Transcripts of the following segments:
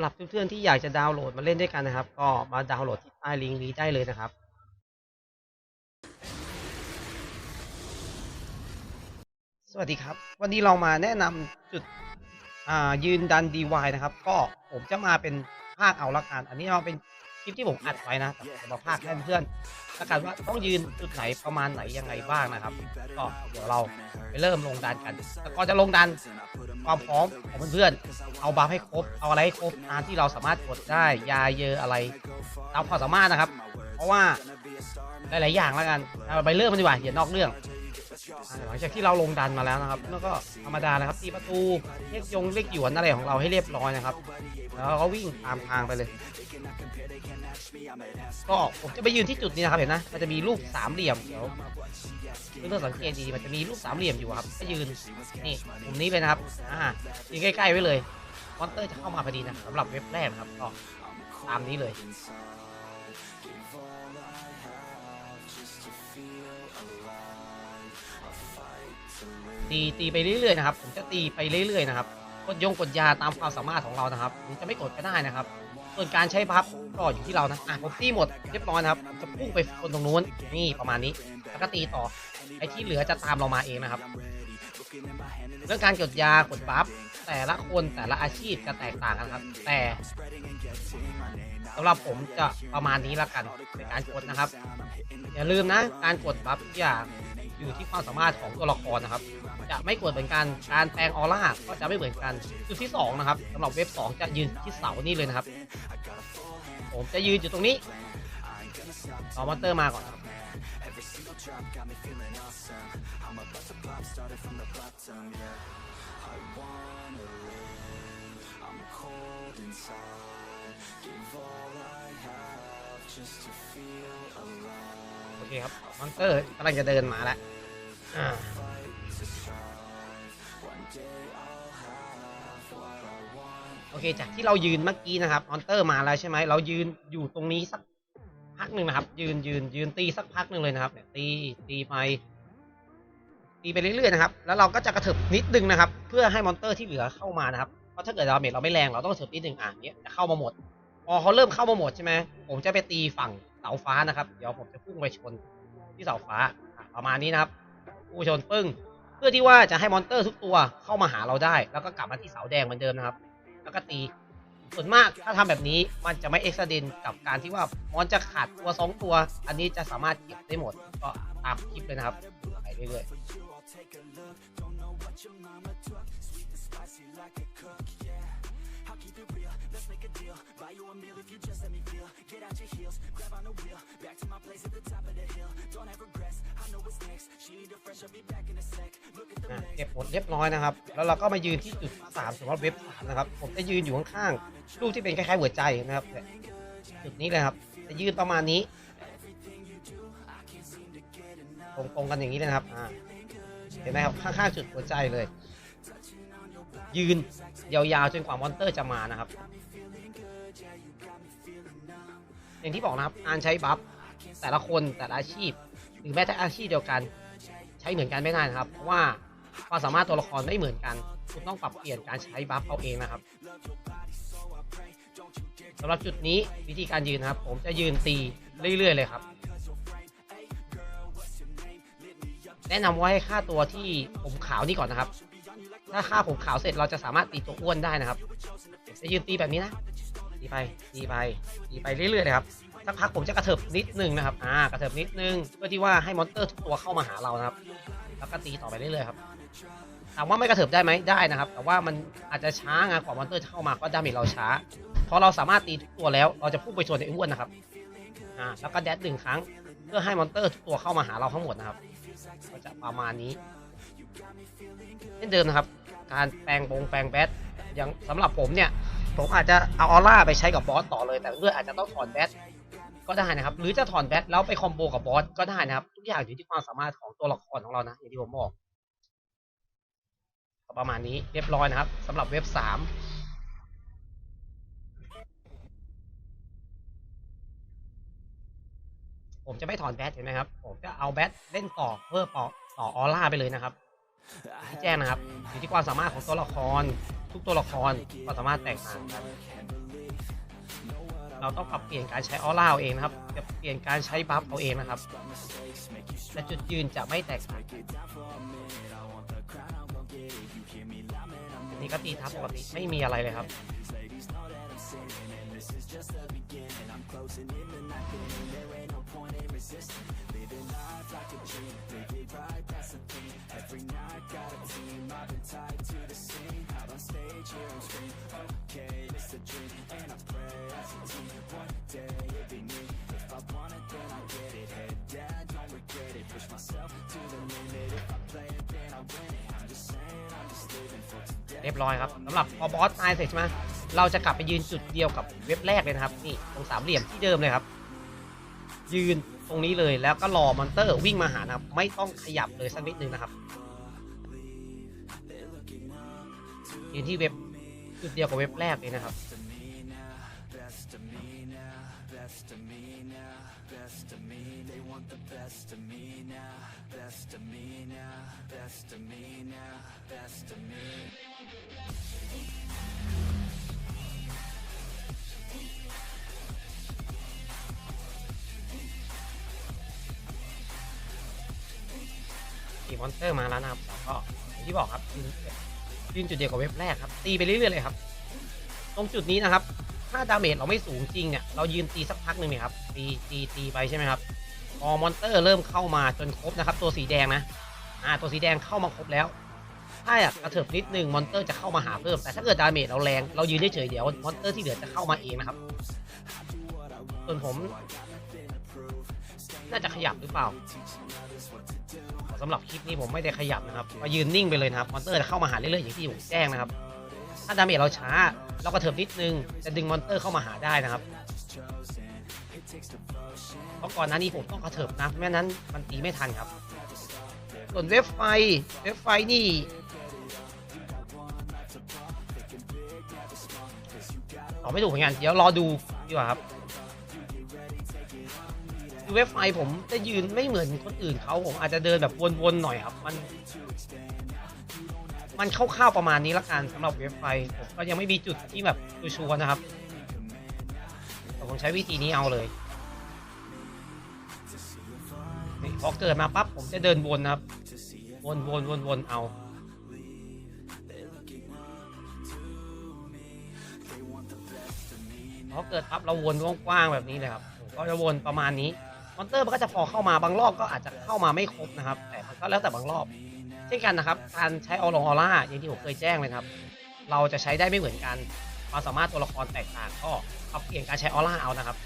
ำหรับเพื่อนๆที่อยากจะดาวน์โหลดมาเล่นด้วยกันนะครับ ก็มาดาวน์โหลดที่ใต้ลิงก์นี้ได้เลยนะครับสวัสดีครับ วันนี้เรามาแนะนำจุดยืนดัน DY นะครับ ก็ผมจะมาเป็นภาคเอาละกัน อันนี้เราเป็น คลิปที่ผมอัดไว้นะแต่มาภาคให้เพื่อนๆละกันว่าต้องยืนจุดไหนประมาณไหนยังไงบ้างนะครับ ก็เดี๋ยวเราไปเริ่มลงดันกันแต่ก่อนจะลงดันความพร้อมของเพื่อนๆเอาบัฟให้ครบเอาอะไรให้ครบตามที่เราสามารถกดได้ยาเยอะอะไรตามความสามารถนะครับ เพราะว่าหลายๆอย่างแล้วกันเอาไปเริ่มกันดีกว่าอย่านอกเรื่องหลังจากที่เราลงดันมาแล้วนะครับ แล้วก็ธรรมดานะครับตีประตูเลขยงเลขหยวนอะไรของเราให้เรียบร้อยนะครับ แล้วก็วิ่งตามทางไปเลย ก็จะไปยืนที่จุดนี้นะครับเห็นนะ มันจะมีรูปสามเหลี่ยมเดี๋ยวเพื่อนๆสังเกตดีมันจะมีรูปสามเหลี่ยมอยู่ครับก็ยืนนี่มุมนี้เลยนะครับอ่ายืนใกล้ๆไว้เลยมอนเตอร์จะเข้ามาพอดีนะสำหรับเว็บแรกนะครับก็ตามนี้เลยตีตีไปเรื่อยๆนะครับผมจะตีไปเรื่อยๆนะครับกดยงกดยาตามความสามารถของเรานะครับจะไม่กดก็ได้นะครับ ส่วนการใช้พับก็อยู่ที่เรานะอะผมตีหมดเรียบร้อยนะครับจะพุ่งไปคนตรงนู้นนี่ประมาณนี้แล้วก็ตีต่อไอ้ที่เหลือจะตามเรามาเองนะครับ เรื่องการกดยากดบัฟแต่ละคนแต่ละอาชีพจะแตกต่างกันครับ แต่สำหรับผมจะประมาณนี้ละกันในการกดนะครับ อย่าลืมนะ การกดบัฟทุกอย่างอยู่ที่ความสามารถของตัวละครนะครับ จะไม่กดเหมือนกัน การแปลงออร่าก็จะไม่เหมือนกัน จุดที่ 2 นะครับสำหรับเว็บ 2 จะยืนที่เสานี่เลยนะครับ ผมจะยืนอยู่ตรงนี้รอมอนเตอร์มาก่อนครับโอเคครับมอนเตอร์กำลังจะเดินมาแล้วอ่า โอเค จากที่เรายืนเมื่อกี้นะครับมอนเตอร์มาแล้วใช่ไหมเรายืนอยู่ตรงนี้สักพักหนึ่งนะครับ ยืนยืนยืนตีสักพักหนึ่งเลยนะครับเนี่ยตีตีไป ตีไปเรื่อยๆนะครับ แล้วเราก็จะกระเถิบนิดนึงนะครับ เพื่อให้มอนเตอร์ที่เหลือเข้ามานะครับเพราะถ้าเกิดดาเมจเราไม่แรงเราต้องกระเถิบนิดนึงอะเนี้ยจะเข้ามาหมดพอเขาเริ่มเข้ามาหมดใช่ไหมผมจะไปตีฝั่งเสาฟ้านะครับ เดี๋ยวผมจะพุ่งไปชนที่เสาฟ้าประมาณนี้นะครับพุ่งชนปึ้ง เพื่อที่ว่าจะให้มอนเตอร์ทุกตัวเข้ามาหาเราได้ แล้วก็กลับมาที่เสาแดงเหมือนเดิมนะครับ แล้วก็ตี ส่วนมากถ้าทำแบบนี้มันจะไม่เอ็กซ์เดนกับการที่ว่ามอนจะขาดตัวสองตัว อันนี้จะสามารถเก็บได้หมด ก็ตามคลิปเลยนะครับไปเรื่อยๆ อะเก็บหมดเรียบร้อยนะครับ แล้วเราก็มายืนที่จุดสามสำหรับเว็บสามนะครับ ผมจะยืนอยู่ข้างๆรูปที่เป็นคล้ายๆหัวใจนะครับเนี่ยจุดนี้เลยครับ จะยืนประมาณนี้ตรงๆกันอย่างนี้เลยนะครับอ่าเห็นไหมครับข้างๆจุดหัวใจเลย ยืนยาวๆจนกว่ามอนเตอร์จะมานะครับ อย่างที่บอกนะครับการใช้บัฟแต่ละคนแต่ละอาชีพ หรือแม้แต่อาชีพเดียวกัน ใช้เหมือนกันไม่ได้นะครับ เพราะว่าความสามารถตัวละครไม่เหมือนกัน คุณต้องปรับเปลี่ยนการใช้บัฟเอาเองนะครับสำหรับจุดนี้วิธีการยืนนะครับ ผมจะยืนตีเรื่อยๆเลยครับ แนะนำว่าให้ค่าตัวที่ผมขาวนี่ก่อนนะครับ ถ้าค่าผมขาวเสร็จเราจะสามารถตีตัวอ้วนได้นะครับจะยืนตีแบบนี้นะ ตีไปตีไปตีไปเรื่อยๆเลยครับสักพักผมจะกระเถิบนิดนึงนะครับอ่ากระเถิบนิดนึงเพื่อที่ว่าให้มอนเตอร์ทุกตัวเข้ามาหาเรานะครับ แล้วก็ตีต่อไปเรื่อยๆครับถามว่าไม่กระเถิบได้ไหมได้นะครับ แต่ว่ามันอาจจะช้างากว่ามอนเตอร์จะเข้ามาก็ดาเมจเราช้าพอเราสามารถตีทุกตัวแล้วเราจะพุ่งไปชนไอ้อ้วนนะครับอ่าแล้วก็แดดหนึ่งครั้งเพื่อให้มอนเตอร์ทุกตัวเข้ามาหาเราทั้งหมดนะครับก็จะประมาณนี้เช่นเดิมนะครับ การแปลงบงแปลงแบทอย่างสำหรับผมเนี่ย ผมอาจจะเอาออร่าไปใช้กับบอสต่อเลย แต่เพื่อนอาจจะต้องถอนแบทก็ได้นะครับ หรือจะถอนแบทแล้วไปคอมโบกับบอสก็ได้นะครับ ทุกอย่างอยู่ที่ความสามารถของตัวละครของเรานะอย่างที่ผมบอกประมาณนี้เรียบร้อยนะครับสำหรับเว็บสามผมจะไม่ถอนแบทเห็นไหมครับ ผมจะเอาแบทเล่นต่อเพื่อต่อต่อออร่าไปเลยนะครับแจ้งนะครับอยู่ที่ความสามารถของตัวละคร ทุกตัวละครความสามารถแตกต่างกันเราต้องปรับเปลี่ยนการใช้ออร่าเอาเองนะครับจะเปลี่ยนการใช้บัฟเอาเองนะครับแต่จุดยืนจะไม่แตกต่างนี่ก็ตีทับปกติไม่มีอะไรเลยครับ เรียบร้อยครับสำหรับพอบอสตายเสร็จใช่ไหมเราจะกลับไปยืนจุดเดียวกับเว็บแรกเลยนะครับนี่ตรงสามเหลี่ยมที่เดิมเลยครับ ยืนตรงนี้เลยแล้วก็รอมอนเตอร์วิ่งมาหานะครับ ไม่ต้องขยับเลยสักนิดนึงนะครับยืนที่เว็บ จุดเดียวกับเว็บแรกเลยนะครับตีมอนสเตอร์มาแล้วนะครับแล้วก็อย่างที่บอกครับ ยืนจุดเดียวกับเว็บแรกครับตีไปเรื่อยๆเลยครับ ตรงจุดนี้นะครับ ถ้าดาเมจเราไม่สูงจริงเนี่ยเรายืนตีสักพักหนึ่งเนี่ยครับตีตีตีไปใช่ไหมครับพอมอนเตอร์เริ่มเข้ามาจนครบนะครับ ตัวสีแดงนะอ่าตัวสีแดงเข้ามาครบแล้ว ถ้าอยากกระเถิบนิดนึงมอนเตอร์จะเข้ามาหาเพิ่มแต่ถ้าเกิดดาเมจเราแรงเรายืนเฉยๆเดี๋ยวมอนเตอร์ที่เหลือจะเข้ามาเองนะครับส่วนผม น่าจะขยับหรือเปล่า สำหรับคลิปนี้ผมไม่ได้ขยับนะครับมายืนนิ่งไปเลยนะครับมอนเตอร์จะเข้ามาหาเรื่อยๆอย่างที่ผมแจ้งนะครับ ถ้าดาเมจเราช้าเราก็เถิบนิดนึงจะดึงมอนเตอร์เข้ามาหาได้นะครับเพราะก่อนหน้านี้ผมต้องกระเถิบนะไม่นั้นมันตีไม่ทันครับ ส่วนเว็บไฟเว็บไฟนี่ตอบไม่ถูกเหมือนกันเดี๋ยวรอดูดีกว่าครับ คือเว็บไฟผมจะยืนไม่เหมือนคนอื่นเขาผมอาจจะเดินแบบวนๆหน่อยครับ มัน มันคร่าวๆประมาณนี้ละกันสำหรับเว็บไฟผมก็ยังไม่มีจุดที่แบบชัวร์นะครับแต่ผมใช้วิธีนี้เอาเลยนี่พอเกิดมาปั๊บผมจะเดินวนนะครับ วนวนวนวนเอาพอเกิดปั๊บเราวนกว้างๆแบบนี้เลยครับ ก็จะวนประมาณนี้ มอนเตอร์มันก็จะพอเข้ามาบางรอบก็อาจจะเข้ามาไม่ครบนะครับ แต่มันก็แล้วแต่บางรอบ เช่นกันนะครับ การใช้ออลงออร่าอย่างที่ผมเคยแจ้งเลยครับ เราจะใช้ได้ไม่เหมือนกันความสามารถตัวละครแตกต่างก็ปรับเปลี่ยนการใช้ออร่าเอานะครับ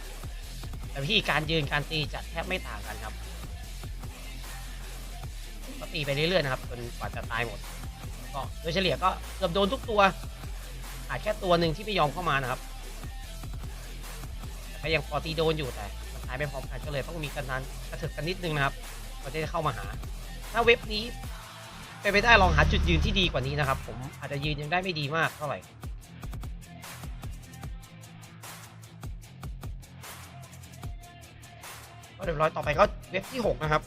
แต่วิธีการยืนการตีจะแทบไม่ต่างกันครับก็ตีไปเรื่อยๆนะครับจนกว่าจะตายหมด ก็โดยเฉลี่ยก็เกือบโดนทุกตัวอาจแค่ตัวหนึ่งที่ไม่ยอมเข้ามานะครับแต่ก็ยังพอตีโดนอยู่แต่ หายไปพร้อมกันก็เลยต้องมีกันนั้นกระเถิบกันนิดนึงนะครับก็จะได้เข้ามาหา ถ้าเว็บนี้ไปนไปได้ลองหาจุดยืนที่ดีกว่านี้นะครับ ผมอาจจะยืนยังได้ไม่ดีมากเท่าไหร่ก็เรียบร้อยต่อไปก็เว็บที่หกนะครับ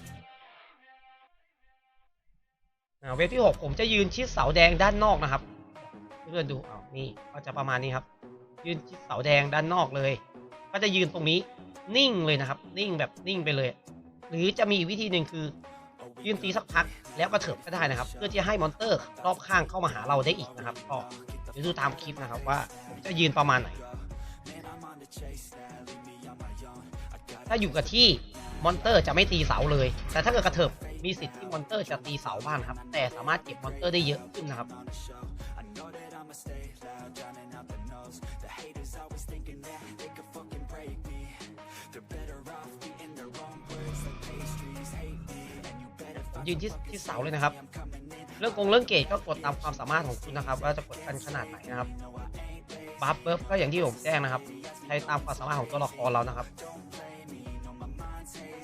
เว็บที่หกผมจะยืนชิดเสาแดงด้านนอกนะครับเพื่อนๆดูอ้าวนี่ก็จะประมาณนี้ครับ ยืนชิดเสาแดงด้านนอกเลย ก็จะยืนตรงนี้ นิ่งเลยนะครับ นิ่งแบบนิ่งไปเลย หรือจะมีวิธีหนึ่งคือยืนตีสักพักแล้วก็เถิบก็ได้นะครับ เพื่อที่จะให้มอนเตอร์รอบข้างเข้ามาหาเราได้อีกนะครับก็เดี๋ยวดูตามคลิปนะครับว่าจะยืนประมาณไหน ถ้าอยู่กับที่มอนเตอร์จะไม่ตีเสาเลย แต่ถ้าเกิดกระเถิบมีสิทธิ์ที่มอนเตอร์จะตีเสาบ้างครับ แต่สามารถเก็บมอนเตอร์ได้เยอะขึ้นนะครับ ยืนที่ที่เสาเลยนะครับ เรื่องกงเรื่องเกตก็กดตามความสามารถของคุณนะครับ ว่าจะกดกันขนาดไหนนะครับบัฟเบิร์ฟก็อย่างที่ผมแจ้งนะครับใช้ตามความสามารถของตัวละครเรานะครับ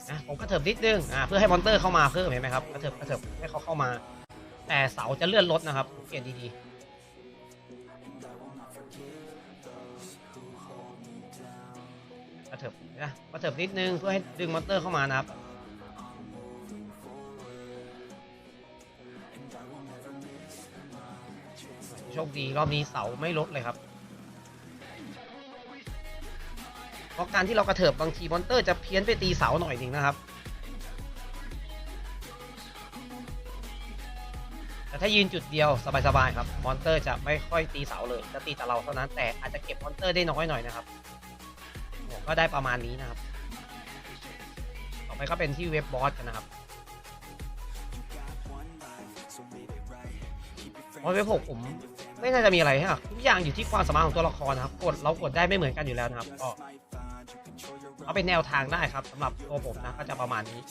นะผมกระเถิบนิดนึงอ่าเพื่อให้มอนเตอร์เข้ามาเพิ่มเห็นไหมครับกระเถิบกระเถิบให้เขาเข้ามา แต่เสาจะเลื่อนรถนะครับสังเกตดีๆกระเถิบนะกระเถิบนิดนึงเพื่อให้ดึงมอนเตอร์เข้ามานะครับ โชคดีรอบนี้เสาไม่ลดเลยครับ เพราะการที่เรากระเถิบบางทีมอนเตอร์จะเพี้ยนไปตีเสาหน่อยหนึ่งนะครับ แต่ถ้ายืนจุดเดียวสบายๆครับ มอนเตอร์จะไม่ค่อยตีเสาเลย จะตีแต่เราเท่านั้นแต่อาจจะเก็บมอนเตอร์ได้น้อยหน่อยนะครับก็ได้ประมาณนี้นะครับ ต่อไปก็เป็นที่เว็บบอสกันนะครับบอสเว็บหกผม ไม่น่าจะมีอะไรฮะทุกอย่างอยู่ที่ความสามารถของตัวละครนะครับกดเรากดได้ไม่เหมือนกันอยู่แล้วนะครับก็เอาเป็นแนวทางได้ครับสำหรับตัวผมนะก็จะประมาณนี้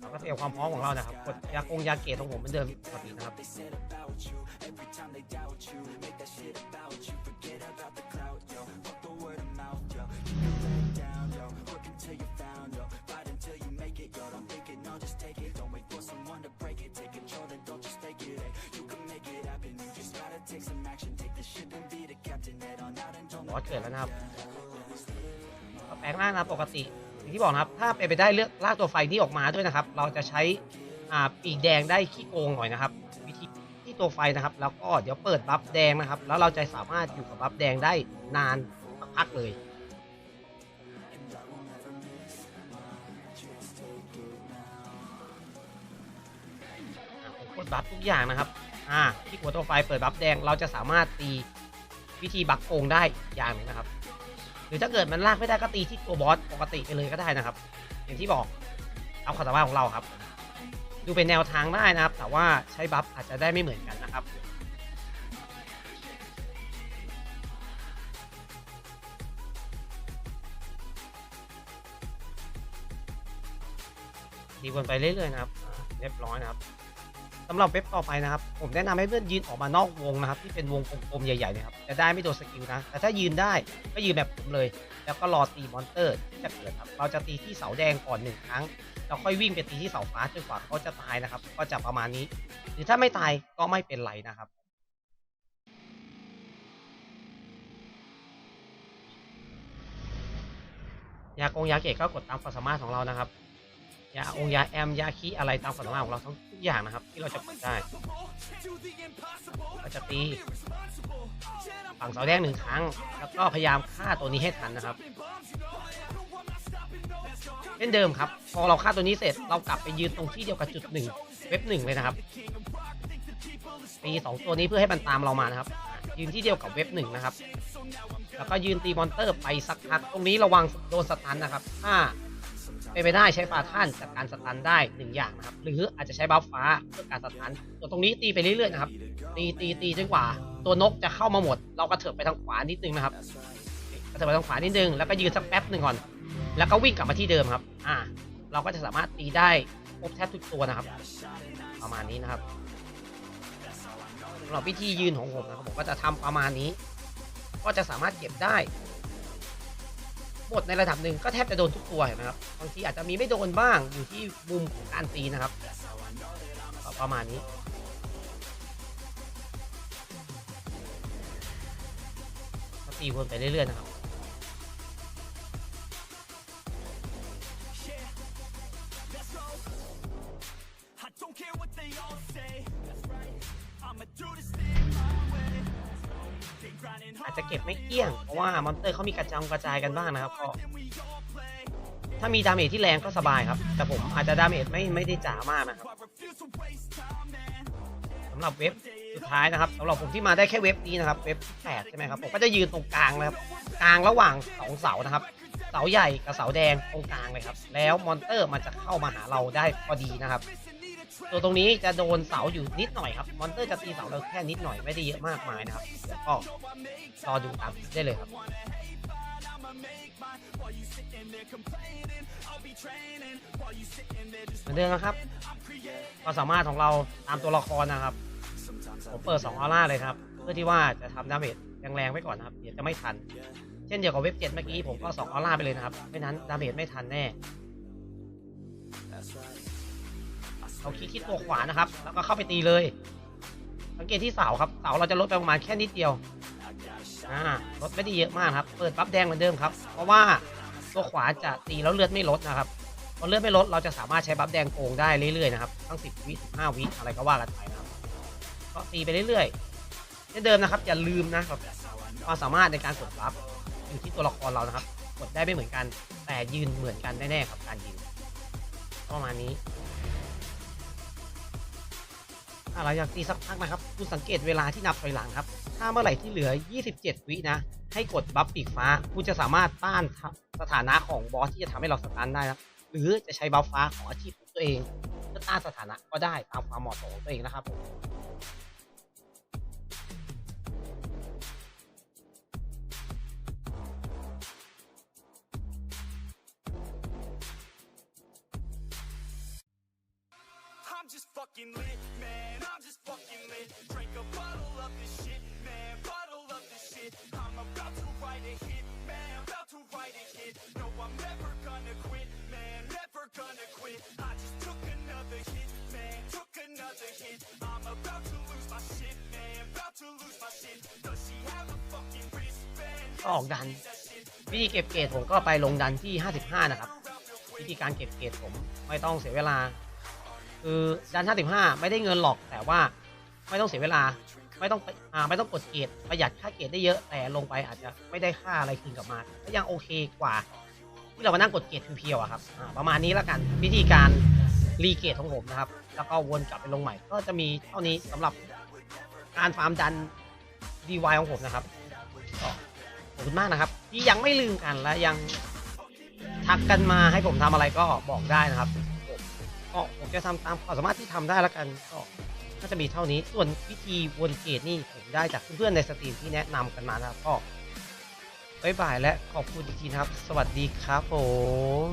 เราก็เตรียมความพร้อมของเรานะครับกดยากงยาเกตของผมเหมือนเดิมปกตินะครับ อสเกิดแล้วนะครับแปลงร่างนะปกติอย่างที่บอกนะครับ ถ้าเป็นไปได้เลือกลากตัวไฟนี้ออกมาด้วยนะครับ เราจะใช้อ่าปีกแดงได้ขี้โกงหน่อยนะครับ วิธีที่ตัวไฟนะครับ แล้วก็เดี๋ยวเปิดบัฟแดงนะครับ แล้วเราจะสามารถอยู่กับบัฟแดงได้นานสักพักเลยกดบัฟทุกอย่างนะครับ อ่าที่หัวตัวไฟเปิดบัฟแดงเราจะสามารถตี วิธีบักโกงได้อย่างหนึ่งนะครับ หรือถ้าเกิดมันลากไม่ได้ก็ตีที่ตัวบอสปกติไปเลยก็ได้นะครับ อย่างที่บอกเอาความสามารถของเราครับ ดูเป็นแนวทางได้นะครับ แต่ว่าใช้บัฟอาจจะได้ไม่เหมือนกันนะครับดีวนไปเรื่อยๆนะครับ เรียบร้อยนะครับ สำหรับเว็บต่อไปนะครับ ผมแนะนำให้เพื่อนยืนออกมานอกวงนะครับ ที่เป็นวงกลมๆใหญ่ๆนี่ยครับจะได้ไม่โดนสกิลนะ แต่ถ้ายืนได้ก็ยืนแบบผมเลย แล้วก็รอตีมอนเตอร์ที่จะเกิดครับเราจะตีที่เสาแดงก่อนหนึ่งครั้งแล้วค่อยวิ่งไปตีที่เสาฟ้าจนกว่าเขาจะตายนะครับ ก็จะประมาณนี้ หรือถ้าไม่ตายก็ไม่เป็นไรนะครับยากงยาเกตก็กดตามความสามารถของเรานะครับ ยาองยาแอมยาคีอะไรตามความสามารถของเราทั้งทุกอย่างนะครับ ที่เราจะกดได้เราจะตีฝั่งเสาแดงหนึ่งครั้ง แล้วก็พยายามฆ่าตัวนี้ให้ทันนะครับเช่นเดิมครับ พอเราฆ่าตัวนี้เสร็จเรากลับไปยืนตรงที่เดียวกับจุดหนึ่งเว็บหนึ่งเลยนะครับตีสองตัวนี้เพื่อให้มันตามเรามานะครับ ยืนที่เดียวกับเว็บหนึ่งนะครับ แล้วก็ยืนตีมอนเตอร์ไปสักพักตรงนี้ระวังโดนสตันนะครับถ้า เป็นไปได้ใช้ฟาท่านจัดการสตันได้หนึ่งอย่างนะครับ หรืออาจจะใช้บัฟฟ้าเพื่อการสตันส่วนตรงนี้ตีไปเรื่อยๆนะครับ ตีตีตีจนกว่า ตัวนกจะเข้ามาหมด เรากระเถิบไปทางขวานิดนึงนะครับกระเถิบไปทางขวานิดนึง แล้วก็ยืนสักแป๊บหนึ่งก่อน แล้วก็วิ่งกลับมาที่เดิมครับ อ่า เราก็จะสามารถตีได้ครบแทบทุกตัวนะครับ ประมาณนี้นะครับสำหรับวิธียืนของผมนะครับผมก็จะทำประมาณนี้ ก็จะสามารถเก็บได้ หมดในระดับหนึ่งก็แทบจะโดนทุกตัวเห็นไหมครับบางทีอาจจะมีไม่โดนบ้างอยู่ที่มุมของการตีนะครับ ประมาณนี้ตีวนไปเรื่อยๆนะครับ อาจจะเก็บไม่เกลี้ยง เพราะว่ามอนเตอร์เขามีกระจายกระจายกันบ้างนะครับก็ถ้ามีดาเมจที่แรงก็สบายครับ แต่ผมอาจจะดาเมจไม่ไม่ได้จ๋ามากนะครับสำหรับเว็บสุดท้ายนะครับสำหรับผมที่มาได้แค่เว็บนี้นะครับเว็บที่แปดใช่ไหมครับผมก็จะยืนตรงกลางนะครับกลางระหว่างสองเสานะครับ เสาใหญ่กับเสาแดงตรงกลางเลยครับ แล้วมอนเตอร์มันจะเข้ามาหาเราได้พอดีนะครับ ตัวตรงนี้จะโดนเสาอยู่นิดหน่อยครับ มอนเตอร์จะตีเสาเราแค่นิดหน่อยไม่ได้เยอะมากมายนะครับเดี๋ยวก็รอดูตามได้เลยครับเหมือนเดิมนะครับความสามารถของเราตามตัวละครนะครับ ผมเปิด 2 ออร่าเลยครับ เพื่อที่ว่าจะทำดาเมจแรงๆไว้ก่อนนะครับ เดี๋ยวจะไม่ทัน เช่นเดียวกับเว็บเจ็ดเมื่อกี้ผมก็ 2 ออร่าไปเลยนะครับ ไม่นั้นดาเมจไม่ทันแน่ เราคลิกที่ตัวขวานะครับ แล้วก็เข้าไปตีเลย สังเกตที่เสาครับ เสาเราจะลดไปประมาณแค่นิดเดียว อ่า ลดไม่ได้เยอะมากครับ เปิดปั๊บแดงเหมือนเดิมครับ เพราะว่าตัวขวาจะตีแล้วเลือดไม่ลดนะครับ พอเลือดไม่ลดเราจะสามารถใช้บัฟแดงโกงได้เรื่อยๆนะครับทั้ง10วิ15วิอะไรก็ว่ากันไปนะครับ ก็ตีไปเรื่อยๆเช่นเดิมนะครับ อย่าลืมนะครับความสามารถในการกดรับอยู่ที่ตัวละครเรานะครับ กดได้ไม่เหมือนกัน แต่ยืนเหมือนกันแน่ๆครับการยืนประมาณนี้ ถ้าเราอยากตีสักพักนะครับคุณสังเกตเวลาที่นับถอยหลังครับ ถ้าเมื่อไหร่ที่เหลือ 27 วินะ ให้กดบัฟปีกฟ้า คุณจะสามารถต้านสถานะของบอสที่จะทำให้เราสตันได้นะครับหรือจะใช้บัฟฟ้าของอาชีพของตัวเองเพื่อต้านสถานะก็ได้ตามความเหมาะสมของตัวเองนะครับ quit. I just took another hit, man. Took another hit. I'm about to lose my shit, man. About to lose my shit. Does she have a fucking wristband? ก็ออกดันวิธีเก็บเกรดผมก็ไปลงดันที่ 55 นะครับ วิธีการเก็บเกรดผมไม่ต้องเสียเวลา คือดัน 55 ไม่ได้เงินหรอกแต่ว่าไม่ต้องเสียเวลาไม่ต้องไปอ่าไม่ต้องกดเกรดประหยัดค่าเกรดได้เยอะแต่ลงไปอาจจะไม่ได้ค่าอะไรคืนกลับมาก็ยังโอเคกว่าที่ เรามานั่งกดเกรดเพียวๆครับประมาณนี้แล้วกันวิธีการรีเกรดของผมนะครับ แล้วก็วนกลับไปลงใหม่ ก็จะมีเท่านี้สำหรับการฟาร์มดัน DY ของผมนะครับก็ขอบคุณมากนะครับ ที่ยังไม่ลืมกันและยังทักกันมาให้ผมทำอะไรก็บอกได้นะครับก็ผมจะทำตามความสามารถที่ทำได้แล้วกันก็น่าจะมีเท่านี้ส่วนวิธีวนเกตนี่ผมได้จากเพื่อนๆในสตรีมที่แนะนำกันมานะครับก็ บ๊ายบายและขอบคุณอีกทีครับ สวัสดีครับผม